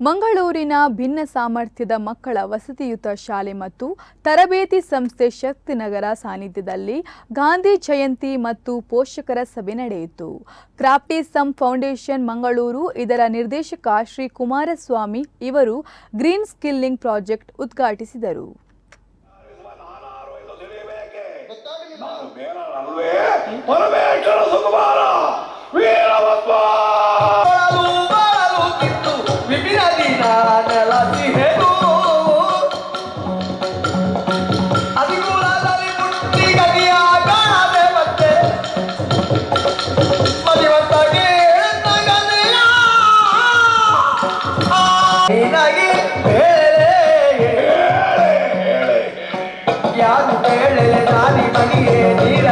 ಮಂಗಳೂರಿನ ಭಿನ್ನ ಸಾಮರ್ಥ್ಯದ ಮಕ್ಕಳ ವಸತಿಯುತ ಶಾಲೆ ಮತ್ತು ತರಬೇತಿ ಸಂಸ್ಥೆ ಶಕ್ತಿನಗರ ಸಾನ್ನಿಧ್ಯದಲ್ಲಿ ಗಾಂಧಿ ಜಯಂತಿ ಮತ್ತು ಪೋಷಕರ ಸಭೆ ನಡೆಯಿತು. ಕ್ರಾಪ್ಟಿಸಮ್ ಫೌಂಡೇಶನ್ ಮಂಗಳೂರು, ಇದರ ನಿರ್ದೇಶಕ ಶ್ರೀ ಕುಮಾರಸ್ವಾಮಿ ಇವರು ಗ್ರೀನ್ ಸ್ಕಿಲ್ಲಿಂಗ್ ಪ್ರಾಜೆಕ್ಟ್ ಉದ್ಘಾಟಿಸಿದರು. ಯಾರು ಕೇಳಲೆ ನಾನಿ ನೀರಲಿಲ್ಲವೇ ನಿನಗೆ